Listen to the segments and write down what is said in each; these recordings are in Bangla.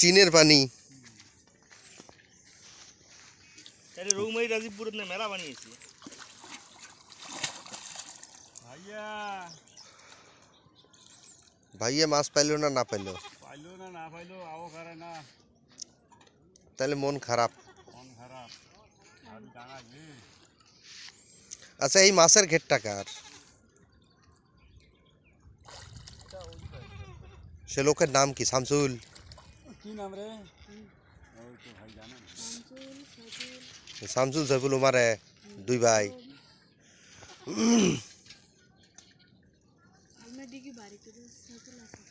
চীনের পানি তাহলে রৌমাই রাজীবপুরের না মেলা বানিয়েছে ভাইয়া ভাইয়া মাছ পাইলো না না পাইলো পাইলো না না পাইলো আও করে না তাহলে মন খারাপ মন খারাপ আর ডাঙা যে আচ্ছা এই মাছের ঘেরটা কার সে লোকের নাম কি শামসুল কি নাম রে? ওই তো সাইফুল উমারে দুই ভাই আমরা দেখি বাড়িতে তো সাইকেল আছে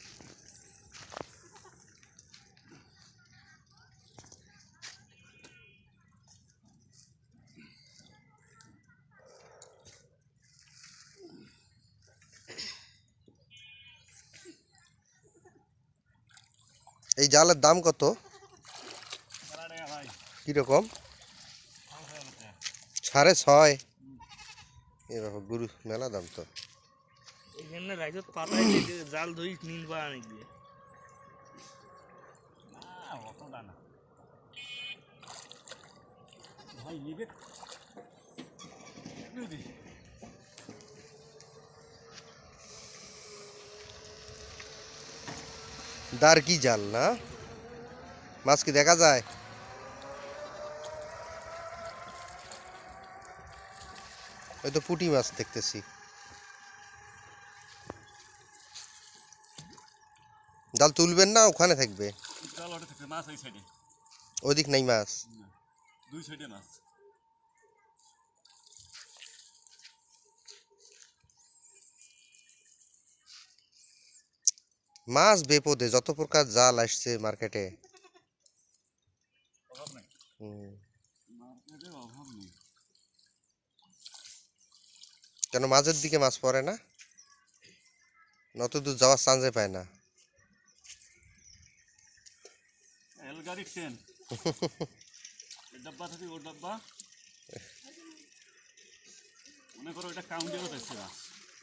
এই জালের দাম কত? কীরকম? সাড়ে ছয়। এ বাবা গুরু মেলা দাম তো। জাল ধরি নীল বা অনেক দিয়ে। না অত ডানা ভাই নিবে নিবি দার কি জাল না? মাছ কি দেখা যায়। ওই তো পুঁটি মাছ দেখতেছি। জাল তুলবেন না ওখানে থাকবে? চল ওটা থেকে মাছ ওই সাইডে ওদিক নাই মাছ? দুই সাইডে মাছ। মাছ বেপদে যত প্রকার জাল আসছে মার্কেটে। কেন মাঝের দিকে মাছ পড়ে না? নত দূর যাওয়ার চান্সে পায় না। এল গাড়ি ট্রেন। এ ডাব্বা থেকে ও ডাব্বা। মনে করো এটা কাউন্টিয়ার যাচ্ছে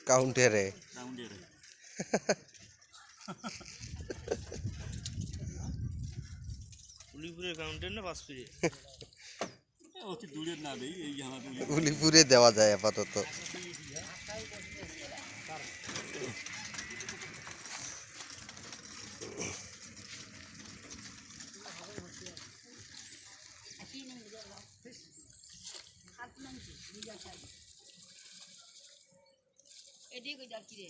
কাউন্টারে কাউন্টিয়ারে। উলিপুরের কাউন্টার না পাঁচপুরে অতি দূরের না দেই এই উলিপুরে দেওয়া যায় আপাতত। এদিকে কই যাচ্ছি রে?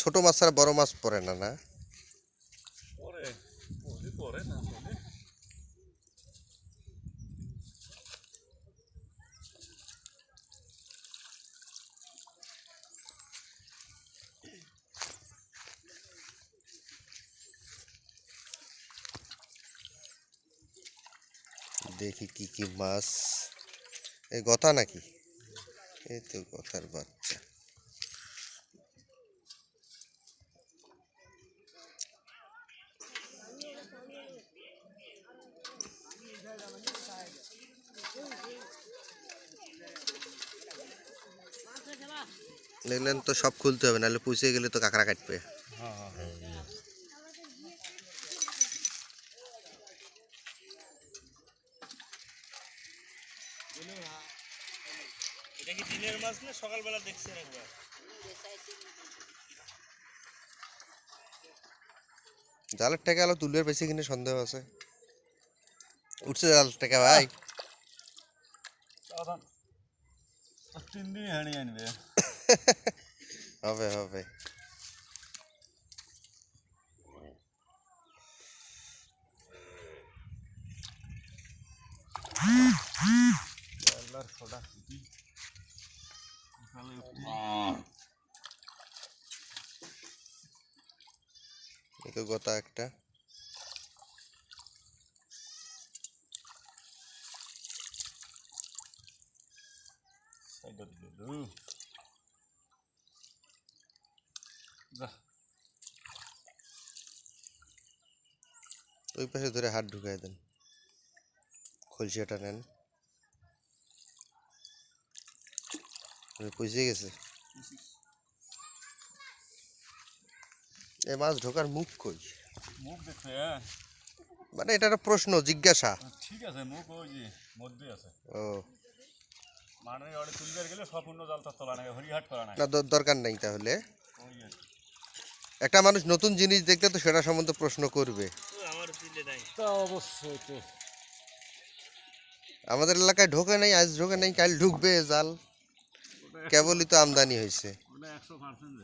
ছোট মাছ ছাড়া বড় মাছ পড়ে না না? পরে না দেখি কি কি মাছ। এই গথা নাকি? এই তো গথার বাচ্চা। দেখলেন তো সব খুলতে হবে নাহলে পুষে গেলে তো কাঁকড়া কাটবে। এটা কি দিনের মাছ না সকালবেলা দেখছেন একবার? জালের টাকা আলো তুলের বেশি কিনে সন্দেহ আছে। উঠছে জাল টাকা ভাই। তিন দিন হানি আনবে। হবে হবে আল্লাহর খোদা কি সকালে উঠি এই তো গোটা একটা সাইডে দিলে দু যা ওই ঢুকাই দেন। খলসিয়াটা নেন। পুষে গেছে। এ মাছ ঢোকার মুখ কই? মুখ দেখতে মানে এটা একটা প্রশ্ন জিজ্ঞাসা। ঠিক আছে মুখ ওই যে মধ্যে আছে। ও। মানে ওটা তুলবে গেলে সম্পূর্ণ তোলা নাই হরিহাট করা নাই। না দরকার নেই তাহলে। একটা মানুষ নতুন জিনিস দেখলে তো সেটা সম্বন্ধে প্রশ্ন করবে। তো অবশ্যই তো। আমাদের এলাকায় ঢোকে নেই আজ ঢোকে নেই কাল ঢুকবে জাল। কেবলই তো আমদানি হয়েছে। ওটা একশো পার্সেন্ট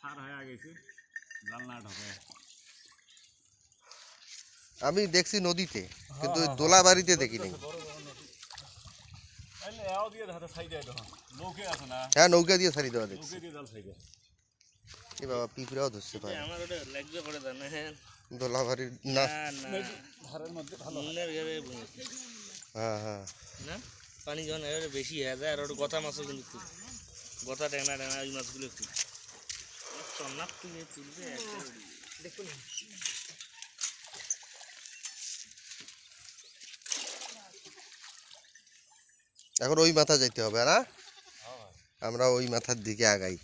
সার হয়ে গেছে জাল না ঢোকে। আমি দেখছি নদীতে কিন্তু ওই দোলাবাড়িতে দেখি নাই। তাহলে এও দিয়ে হাতে ছাই দেয় তখন। নৌকে আছে না? হ্যাঁ নৌকা দিয়ে সারি দেওয়া দেখছি। বাবা পিঁপড়াও ধরছে পায় আমার ওটা লাগবে পড়ে জানে হ্যাঁ দোলাবাড়ির না। ধারের মধ্যে ভালো হ্যাঁ হ্যাঁ। না? পানি যখন এবারে বেশি হয়ে যায় আর ওটা গতা মাছও কিন্তু খুব। গতা টেনা টেনা ওই মাছগুলো তুলে তুলবে দেখুন। এখন ওই মাথা যাইতে হবে না? আমরা ওই মাথার দিকে আগাই।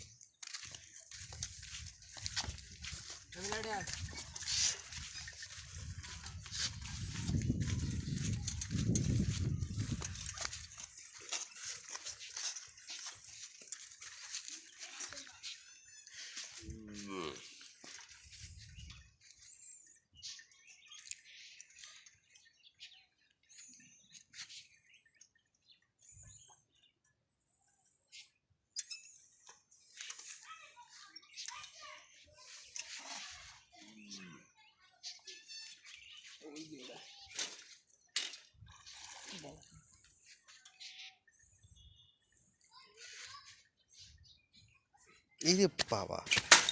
এই রে বাবা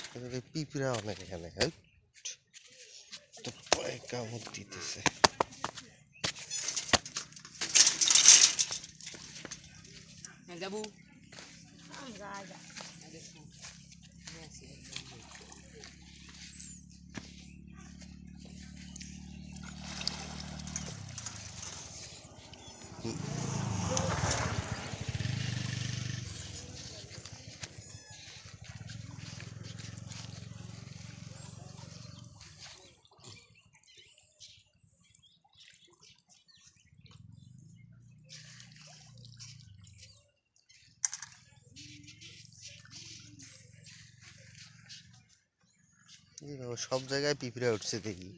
এখানে পিঁপড়া অনেক এখানে হেই। তো পায়ে কামড় দিতেছে যাব সব জায়গায় পিঁপড়ে উঠছে দেখি।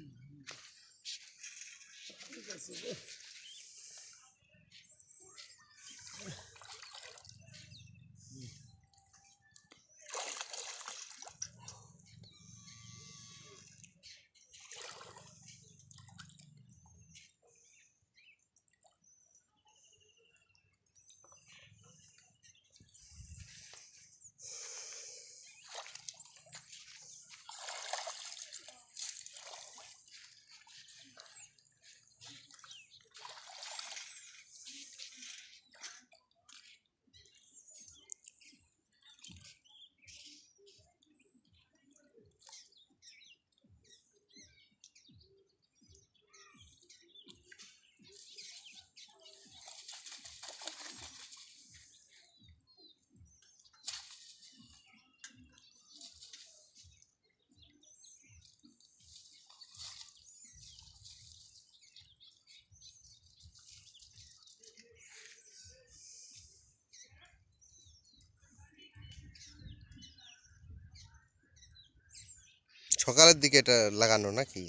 সকালের দিকে এটা লাগানো নাকি?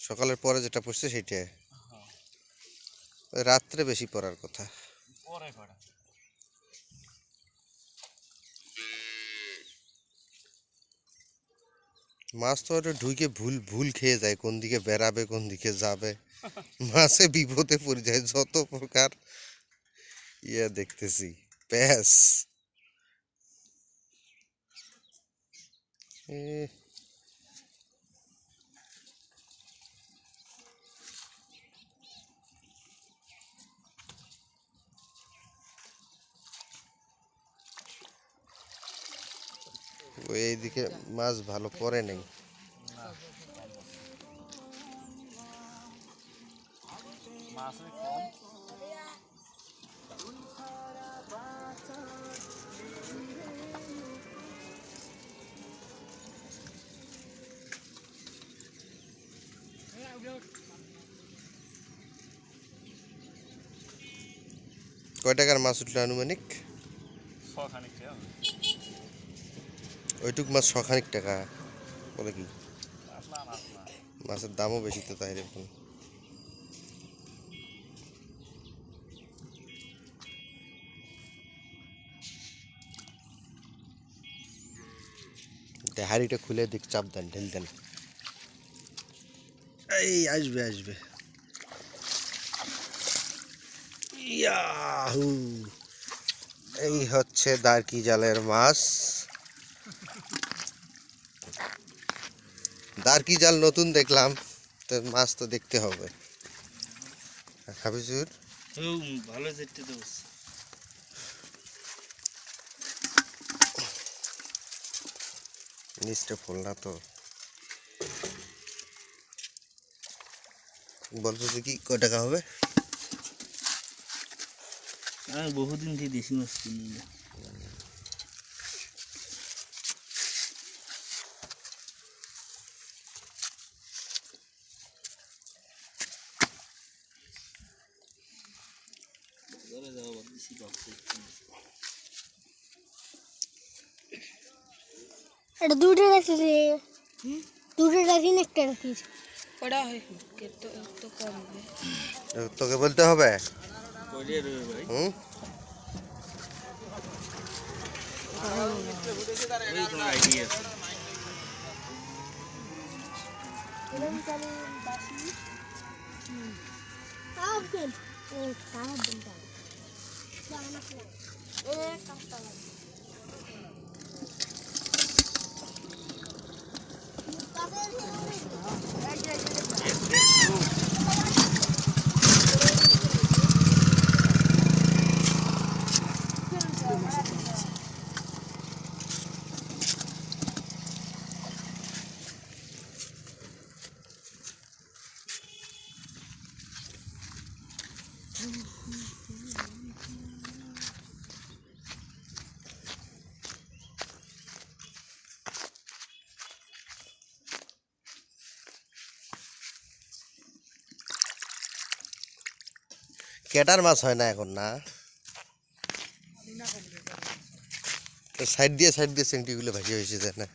সকালের পরে যেটা পড়ছে সেটা রাত্রে বেশি পড়ার কথা। মাছ তো ওটা ঢুকে ভুল ভুল খেয়ে যায় কোন দিকে বেরাবে কোন দিকে যাবে। মাছে বিপদে পড়ে যায় যত প্রকার। ইয়ে দেখতেছি প্যাস ওই এইদিকে মাছ ভালো পরে নেই। মাছে কয় টাকার মাছ উঠল আনুমানিক? ওইটুক মাছ শখানিক টাকা বলে কি? মাছের দামও বেশি তো তাই এখন হাড়িটা খুলে দিক চাপ দেন ঢেল দেন। এই আসবে আসবে ইয়াহু এই হচ্ছে দারকি জালের মাছ দারকি জাল নতুন দেখলাম তো মাছ তো দেখতে হবে। হাফিজুর ভালো দেখতে তো। নিচটা ফুল না তো। বলছো যে কি কয় টাকা হবে? আমি বহুদিন থেকে দেশি মাছ কিনি না। বাজারে যাওয়া বাদ দিছি, বাপরে, কি মাছ। এটা দুটো রাখি রে দুটো রাখি না একটা রাখিস কটা হয়? কে তো তো কম হবে এ, তোকে বলতে হবে? হুম? ও Gel gel gel. কেটার মাছ হয় না এখন না? সাইড দিয়ে সাইড দিয়ে চেংটিগুলো ভাসিয়ে হয়েছে না?